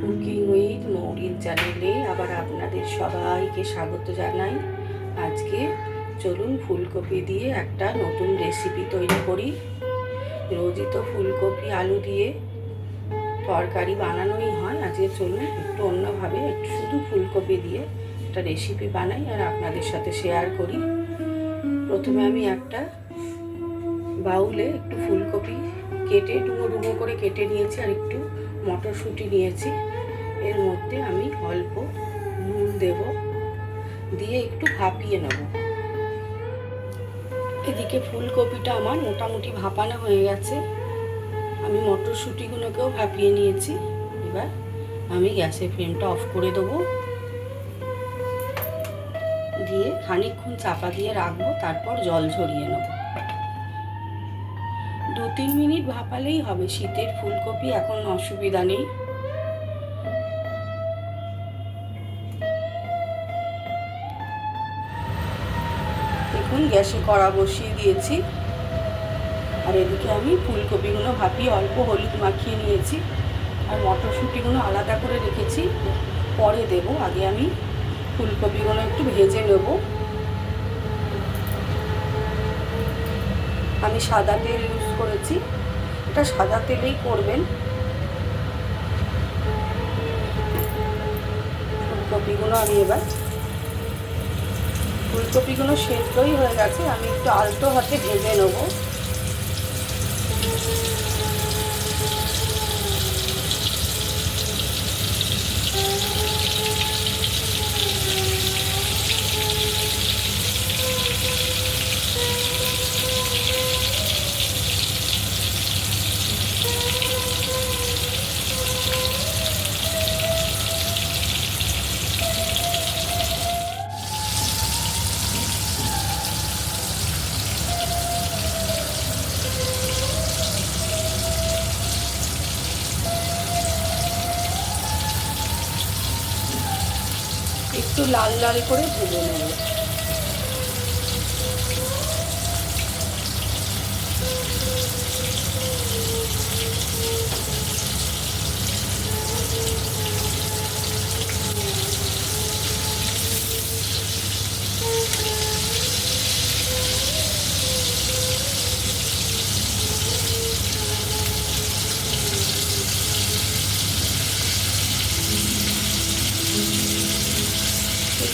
Cooking with মৌরির চ্যানেলে আবার আপনাদের সবাইকে স্বাগত জানাই। আজকে চলুন ফুলকপি দিয়ে একটা নতুন রেসিপি তৈরি করি। রোজই তো ফুলকপি, আলু দিয়ে তরকারি বানানোই হয়। আজকে চলুন একটু অন্যভাবে, একটু শুধু ফুলকপি দিয়ে একটা রেসিপি বানাই আর আপনাদের সাথে শেয়ার করি। প্রথমে আমি একটা বাউলে একটু ফুলকপি কেটে ডুমো ডুমো করে কেটে নিয়েছি আর একটু মটরশুঁটি নিয়েছি। এর মধ্যে আমি অল্প নুন দেব, দিয়ে একটু ভাপিয়ে নেব। এদিকে ফুলকপিটা আমার মোটামুটি ভাপানো হয়ে গেছে। আমি মটরশুঁটিগুলোকেও ভাপিয়ে নিয়েছি। এবার আমি গ্যাসের ফ্লেমটা অফ করে দেবো। দিয়ে খানিকক্ষণ চাপা দিয়ে রাখব, তারপর জল ঝরিয়ে নেব। দু তিন মিনিট ভাপালেই হবে, শীতের ফুলকপি এখন অসুবিধা নেই। দেখুন, গ্যাসে কড়া বসিয়ে দিয়েছি। আর এদিকে আমি ফুলকপিগুলো ভাপিয়ে অল্প হলুদ মাখিয়ে নিয়েছি। আর মটরশুঁটিগুলো আলাদা করে রেখেছি। পরে দেব, আগে আমি ফুলকপিগুলো একটু ভেজে নেব। আমি সাদা তেল করেছি। এটা সাদা তেলেই করবেন। ফুলকপিগুলো আমি এবার ফুলকপিগুলো সেদ্ধই হয়ে গেছে, আমি একটু আলতো হাতে ভেজে নেব। লাল লাল করে ভেজে নেব।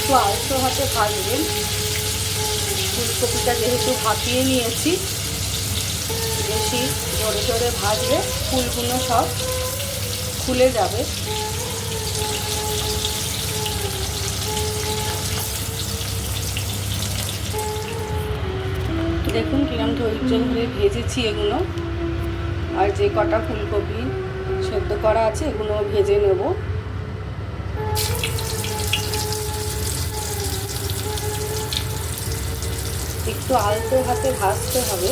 একটু আলতো হাতে ভাজবেন ফুলকপিটা যেহেতু ভাপিয়ে নিয়েছি, বেশি জোরে জোরে ভাজলে ফুলগুলো সব খুলে যাবে। দেখুন কিরম ধৈর্য ধরে ভেজেছি এগুলো। আর যে কটা ফুলকপি সেদ্ধ করা আছে এগুলো ভেজে নেব। একটু আলতো হাতে ভাজতে হবে।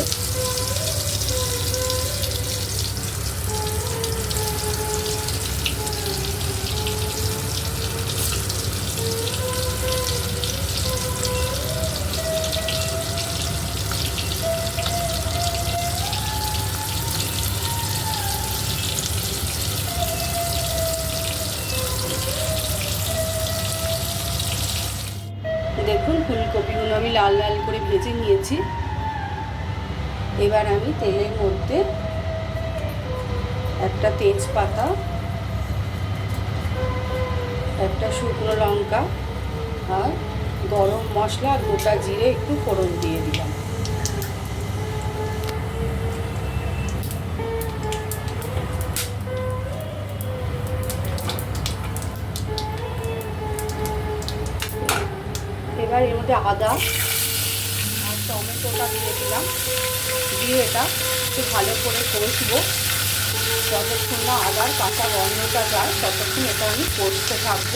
লাল করে ভেজে নিয়েছি। এবার আমি তেলের মধ্যে একটা তেজপাতা, একটা শুকনো লঙ্কা আর গরম মশলা আর গোটা জিরে একটু ফোড়ন দিয়ে দিলাম। এবার এর মধ্যে আদা টমেটোটা দিয়ে দিলাম। দিয়ে এটা একটু ভালো করে কষবো। যতক্ষণ না আদার কাঁচা গন্ধটা যায়, ততক্ষণ এটা আমি কষতে থাকব।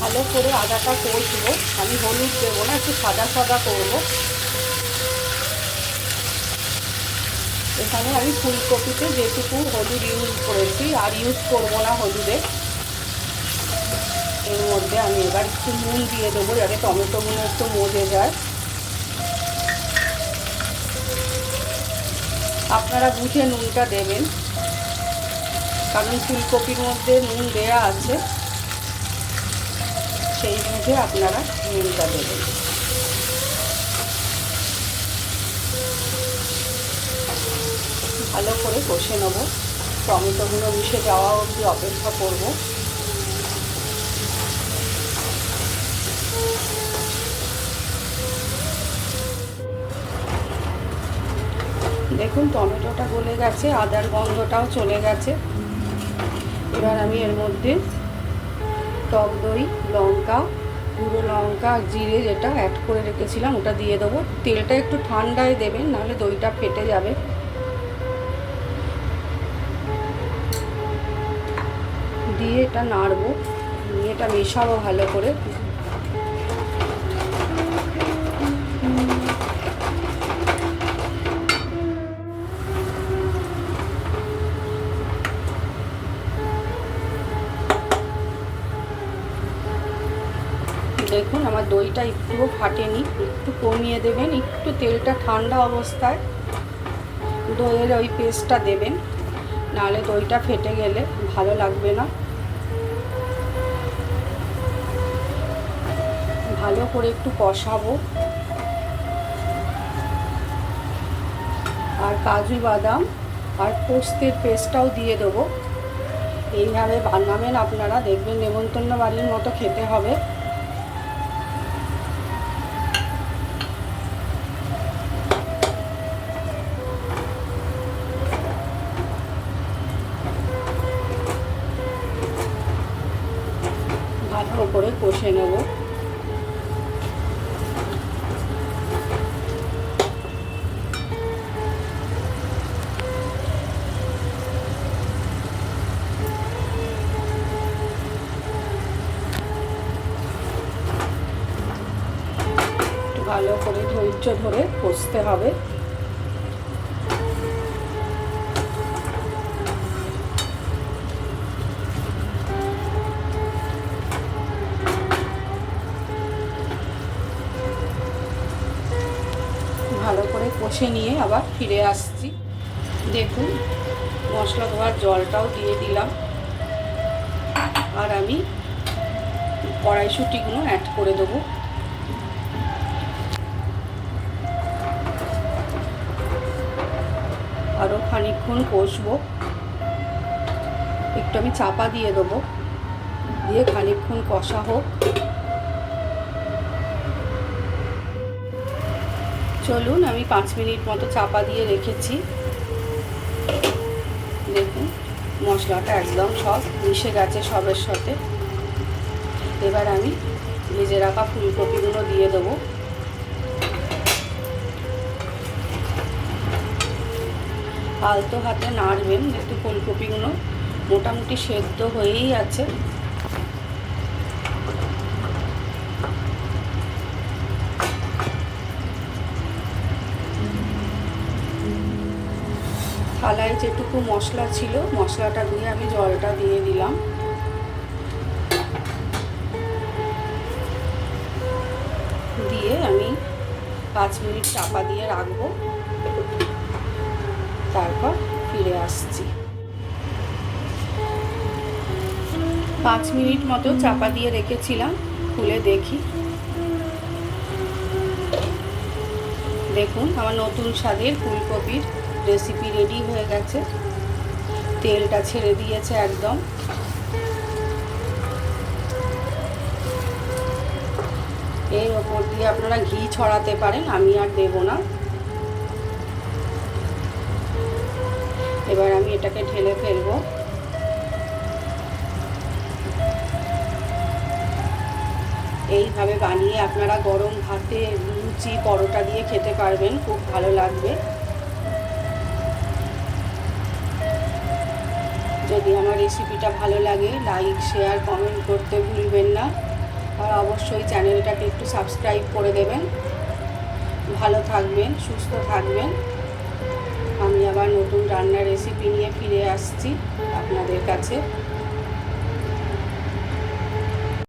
ভালো করে আদাটা কষবো। আমি হলুদ দেবো না, একটু সাদা সাদা করব। এখানে আমি ফুলকপিতে যেটুকু হলুদ ইউজ করেছি, আর ইউজ করব না হলুদে। এর মধ্যে আমি এবার একটু নুন দিয়ে দেবো, যাতে টমেটোগুলো একটু মজে যায়। আপনারা বুঝে নুনটা দেবেন, কারণ ফুলকপির মধ্যে নুন দেয়া আছে, সেই বুঝে আপনারা নুনটা দেবেন। ভালো করে কষে নেব। টমেটোগুলো মিশে যাওয়া অবধি অপেক্ষা করব। দেখুন, টমেটোটা গলে গেছে, আদার গন্ধটাও চলে গেছে। এবার আমি এর মধ্যে টক দই, লঙ্কা, গুঁড়ো লঙ্কা, জিরে যেটা অ্যাড করে রেখেছিলাম, ওটা দিয়ে দেবো। তেলটা একটু ঠান্ডায় দেবেন, নাহলে দইটা ফেটে যাবে। দিয়ে এটা নাড়বো নিয়ে এটা মেশাবো ভালো করে। দেখুন, আমার দইটা একটুও ফাটেনি, একটু কমিয়ে দেবেন, একটু তেলটা ঠান্ডা অবস্থায় দইয়ের ওই পেস্টটা দেবেন, নাহলে দইটা ফেটে গেলে ভালো লাগবে না। ভালো করে একটু কষাবো। আর কাজু বাদাম আর পোস্তের পেস্টটাও দিয়ে দেবো। এইভাবে বানাবেন আপনারা দেখবেন, নেমন্তন্ন বাড়ির মতো খেতে হবে। ভালো করে কষে নেব। ভালো করে ধৈর্য ধরে কষতে হবে। কষে নিয়ে আবার ফিরে আসছি। দেখুন, মশলা ধোয়ার জলটাও দিয়ে দিলাম। আর আমি কড়াইশুটিগুলো অ্যাড করে দেবো। আরও খানিকক্ষণ কষবো। একটু আমি চাপা দিয়ে দেবো। দিয়ে খানিকক্ষণ কষা হোক। চলুন, আমি পাঁচ মিনিট মতো চাপা দিয়ে রেখেছি। দেখুন, মশলাটা একদম সব মিশে গেছে সবের সাথে। এবার আমি ভেজে রাখা ফুলকপিগুলো দিয়ে দেবো। আলতো হাতে নাড়বেন, একটু ফুলকপিগুলো মোটামুটি সেদ্ধ হয়েই আছে। যেটুকু মশলা ছিল, মশলাটা দিয়ে আমি জলটা দিয়ে দিলাম। দিয়ে আমি পাঁচ মিনিট চাপা দিয়ে রাখব। তারপর ফিরে আসছি। পাঁচ মিনিট মতো চাপা দিয়ে রেখেছিলাম, খুলে দেখি। দেখুন, আমার নতুন স্বাদের ফুলকপির রেসিপি রেডি হয়ে গেছে। তেলটা ছেড়ে দিয়েছে একদম। এর ওপর দিয়ে আপনারা ঘি ছড়াতে পারেন, আমি আর দেব না। এবার আমি এটাকে ঢেলে ফেলব। এইভাবে বানিয়ে আপনারা গরম ভাতে লুচি, পরোটা দিয়ে খেতে পারবেন, খুব ভালো লাগবে। যদি আমার রেসিপিটা ভালো লাগে লাইক শেয়ার কমেন্ট করতে ভুলবেন না। আর অবশ্যই চ্যানেলটাকে একটু সাবস্ক্রাইব করে দেবেন। ভালো থাকবেন, সুস্থ থাকবেন। আমি আবার নতুন রান্নার রেসিপি নিয়ে ফিরে আসছি আপনাদের কাছে।